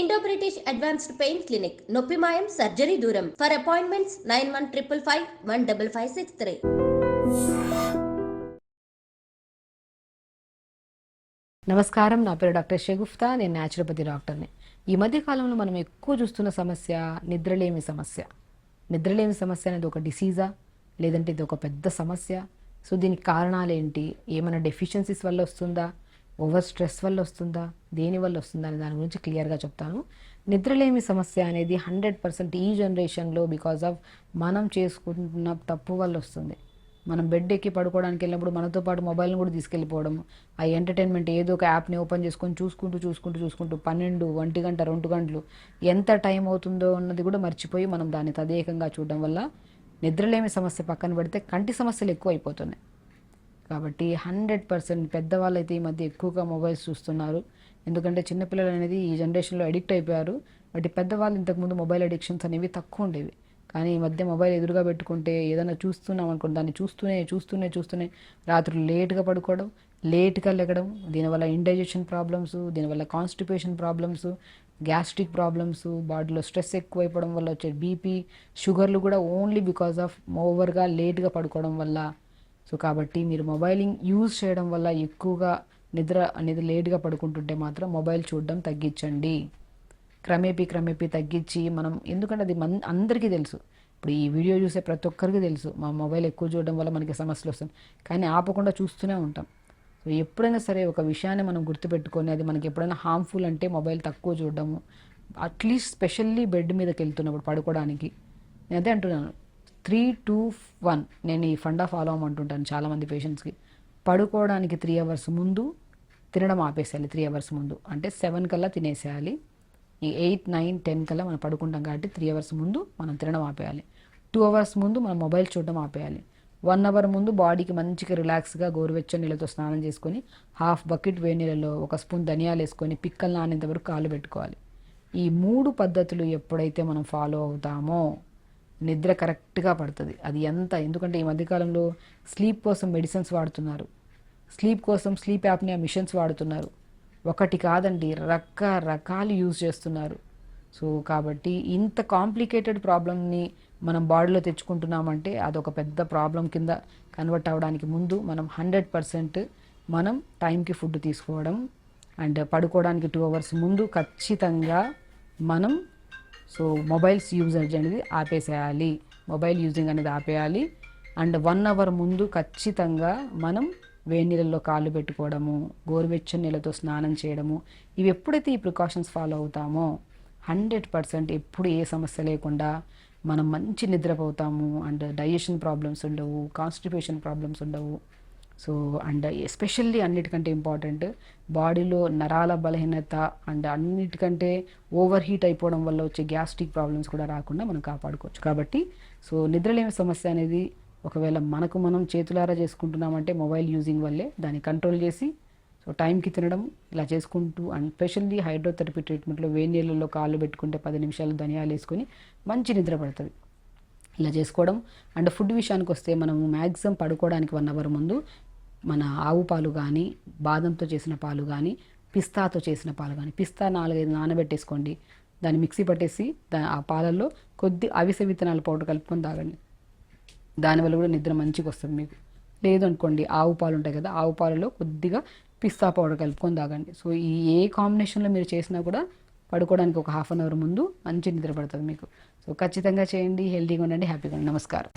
Indo British advanced pain clinic నొప్పి మాయం surgery దూరం for appointments nine one triple five one double five six three నమస్కారం. నా పేరు డాక్టర్ షగుఫ్తా నేను న్యాచురోపతి డాక్టర్ని ఈ మధ్య కాలంలో మనం ఎక్కువ చూస్తున్న సమస్య నిద్రలేమి సమస్య. నిద్రలేమి సమస్య అనేది ఒక డిసీజా లేదంటే ఇది ఒక పెద్ద సమస్య? సో దీనికి కారణాలు ఏంటి? ఏమైనా డెఫిషియన్సీస్ వల్ల వస్తుందా? ఓవర్ స్ట్రెస్ వల్ల వస్తుందా దేని వల్ల వస్తుందా అనే దాని గురించి క్లియర్గా చెప్తాను. నిద్రలేమి సమస్య అనేది హండ్రెడ్ పర్సెంట్ ఈ జనరేషన్లో బికాజ్ ఆఫ్ మనం చేసుకుంటున్న తప్పు వల్ల వస్తుంది. మనం బెడ్ ఎక్కి పడుకోవడానికి వెళ్ళినప్పుడు మనతో పాటు మొబైల్ని కూడా తీసుకెళ్ళిపోవడం ఆ ఎంటర్టైన్మెంట్ ఏదో ఒక యాప్ని ఓపెన్ చేసుకొని చూసుకుంటూ చూసుకుంటూ చూసుకుంటూ పన్నెండు ఒంటి గంట రెండు గంటలు ఎంత టైం అవుతుందో అన్నది కూడా మర్చిపోయి మనం దాన్ని తదేకంగా చూడడం వల్ల నిద్రలేమి సమస్య పక్కన పెడితే కంటి సమస్యలు ఎక్కువ అయిపోతున్నాయి కాబట్టి హండ్రెడ్ పర్సెంట్ పెద్దవాళ్ళు అయితే ఈ మధ్య ఎక్కువగా మొబైల్స్ చూస్తున్నారు. ఎందుకంటే చిన్నపిల్లలు అనేది ఈ జనరేషన్లో అడిక్ట్ అయిపోయారు. బట్ పెద్దవాళ్ళు ఇంతకుముందు మొబైల్ అడిక్షన్స్ అనేవి తక్కువ ఉండేవి. కానీ ఈ మధ్య మొబైల్ ఎదురుగా పెట్టుకుంటే ఏదైనా చూస్తున్నాం అనుకోండి దాన్ని చూస్తూనే చూస్తూనే చూస్తూనే రాత్రులు లేట్గా పడుకోవడం లేట్గా లెగడం దీనివల్ల ఇండైజెషన్ ప్రాబ్లమ్స్ దీనివల్ల కాన్స్టిపేషన్ ప్రాబ్లమ్స్ గ్యాస్ట్రిక్ ప్రాబ్లమ్స్ బాడీలో స్ట్రెస్ ఎక్కువైపోవడం వల్ల వచ్చే బీపీ షుగర్లు కూడా ఓన్లీ బికాస్ ఆఫ్ ఓవర్గా లేట్గా పడుకోవడం వల్ల సో కాబట్టి మీరు మొబైలింగ్ యూజ్ చేయడం వల్ల ఎక్కువగా నిద్ర అనేది లేట్గా పడుకుంటుంటే మాత్రం మొబైల్ చూడడం తగ్గించండి. క్రమేపీ క్రమేపీ తగ్గించి మనం ఎందుకంటే అది మన అందరికీ తెలుసు. ఇప్పుడు ఈ వీడియో చూసే ప్రతి ఒక్కరికి తెలుసు. మా మొబైల్ ఎక్కువ చూడడం వల్ల మనకి సమస్యలు వస్తుంది కానీ ఆపకుండా చూస్తూనే ఉంటాం. సో ఎప్పుడైనా సరే ఒక విషయాన్ని మనం గుర్తుపెట్టుకొని అది మనకి ఎప్పుడైనా హార్మ్ఫుల్ అంటే మొబైల్ తక్కువ చూడడము అట్లీస్ట్ స్పెషల్లీ బెడ్ మీదకి వెళ్తున్నప్పుడు పడుకోవడానికి. నేను అదే అంటున్నాను. Three two one. నేను ఈ ఫండా ఫాలో అవ్వమంటుంటాను చాలామంది పేషెంట్స్కి. పడుకోవడానికి త్రీ అవర్స్ ముందు తినడం ఆపేసేయాలి త్రీ అవర్స్ ముందు. అంటే సెవెన్ కల్లా తినేసేయాలి. ఈ ఎయిట్ నైన్ టెన్ కల్లా మనం పడుకుంటాం కాబట్టి త్రీ అవర్స్ ముందు మనం తినడం ఆపేయాలి. టూ అవర్స్ ముందు మనం మొబైల్ చూడడం ఆపేయాలి. వన్ అవర్ ముందు బాడీకి మంచిగా రిలాక్స్గా గోరువెచ్చని నీళ్ళతో స్నానం చేసుకొని హాఫ్ బకెట్ వేడి నీళ్ళలో ఒక స్పూన్ ధనియాలు వేసుకొని పిక్కలు నానేంత వరకు కాలు పెట్టుకోవాలి. ఈ మూడు పద్ధతులు ఎప్పుడైతే మనం ఫాలో అవుతామో నిద్ర కరెక్ట్గా పడుతుంది. అది ఎంత? ఎందుకంటే ఈ మధ్యకాలంలో స్లీప్ కోసం మెడిసిన్స్ వాడుతున్నారు. స్లీప్ కోసం స్లీప్ యాప్ని ఆ మిషన్స్ వాడుతున్నారు. ఒకటి కాదండి రకరకాలు యూజ్ చేస్తున్నారు. సో కాబట్టి ఇంత కాంప్లికేటెడ్ ప్రాబ్లమ్ని మనం బాడీలో తెచ్చుకుంటున్నామంటే అదొక పెద్ద ప్రాబ్లం కింద కన్వర్ట్ అవ్వడానికి ముందు మనం హండ్రెడ్ పర్సెంట్ మనం టైంకి ఫుడ్ తీసుకోవడం అండ్ పడుకోవడానికి టూ అవర్స్ ముందు ఖచ్చితంగా మనం సో మొబైల్స్ యూజర్ అనేది ఆపేసేయాలి. మొబైల్ యూజింగ్ అనేది ఆపేయాలి. అండ్ వన్ అవర్ ముందు ఖచ్చితంగా మనం వేడి నీళ్ళల్లో కాళ్ళు పెట్టుకోవడము గోరువెచ్చని నీళ్ళతో స్నానం చేయడము ఇవి ఎప్పుడైతే ఈ ప్రికాషన్స్ ఫాలో అవుతామో హండ్రెడ్ పర్సెంట్ ఎప్పుడు ఏ సమస్య లేకుండా మనం మంచి నిద్రపోతాము. అండ్ డైజెషన్ ప్రాబ్లమ్స్ ఉండవు కాన్స్టిపేషన్ ప్రాబ్లమ్స్ ఉండవు. సో అండ్ ఎస్పెషల్లీ అన్నిటికంటే ఇంపార్టెంట్ బాడీలో నరాల బలహీనత అండ్ అన్నిటికంటే ఓవర్ హీట్ అయిపోవడం వల్ల వచ్చే గ్యాస్ట్రిక్ ప్రాబ్లమ్స్ కూడా రాకుండా మనం కాపాడుకోవచ్చు. కాబట్టి సో నిద్రలేమి సమస్య అనేది ఒకవేళ మనకు మనం చేతులారా చేసుకుంటున్నామంటే మొబైల్ యూజింగ్ వల్లే దాన్ని కంట్రోల్ చేసి సో టైంకి తినడం ఇలా చేసుకుంటూ అండ్ స్పెషల్లీ హైడ్రోథెరపీ ట్రీట్మెంట్లో వేడి నీళ్ళల్లో కాళ్ళు పెట్టుకుంటే పది నిమిషాలు ధనియాలు వేసుకొని మంచి నిద్ర పడుతుంది. ఇలా చేసుకోవడం. అండ్ ఫుడ్ విషయానికి వస్తే మనము మ్యాక్సిమం పడుకోవడానికి వన్ అవర్ ముందు మన ఆవు పాలు కానీ బాదంతో చేసిన పాలు కానీ పిస్తాతో చేసిన పాలు కానీ పిస్తా నాలుగైదు నానబెట్టేసుకోండి. దాన్ని మిక్సీ పట్టేసి దా ఆ పాలల్లో కొద్ది అవిసె విత్తనాల పౌడర్ కలుపుకొని తాగండి. దానివల్ల కూడా నిద్ర మంచిగా వస్తుంది మీకు. లేదు అనుకోండి ఆవు పాలు ఉంటాయి కదా ఆవు పాలలో కొద్దిగా పిస్తా పౌడర్ కలుపుకొని తాగండి. సో ఈ ఏ కాంబినేషన్లో మీరు చేసినా కూడా పడుకోవడానికి ఒక హాఫ్ అన్ అవర్ ముందు మంచి నిద్ర పడుతుంది మీకు. సో ఖచ్చితంగా చేయండి హెల్తీగా ఉండండి హ్యాపీగా ఉండండి. నమస్కారం.